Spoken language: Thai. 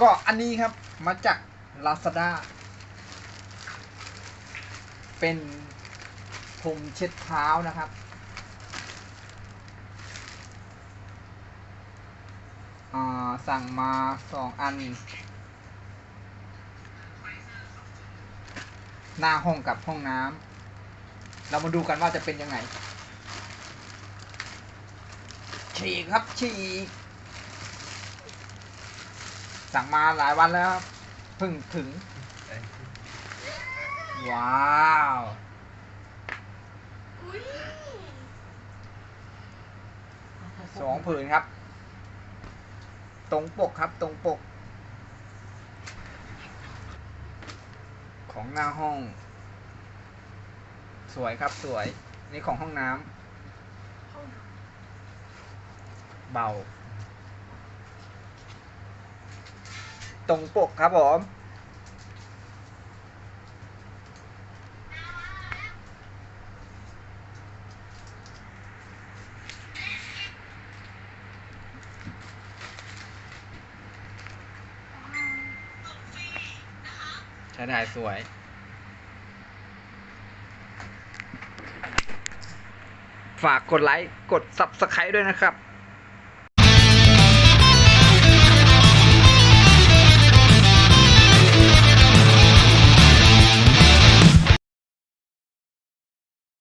ก็อันนี้ครับมาจาก Lazada เป็นพรมเช็ดเท้านะครับ สั่งมาสองอัน หน้าห้องกับห้องน้ำ เรามาดูกันว่าจะเป็นยังไง ฉีกครับ ฉีก สั่งมาหลายวันแล้วครับเพิ่งถึง ว้าวอุ้ยสองผืนครับ ตรงปกครับตรงปก ของหน้าห้อง สวยครับสวย นี่ของห้องน้ำห้องน้เบา ตรงปกครับผม ใช้ได้สวยฝากกดไลค์ กด Subscribe ด้วยนะครับ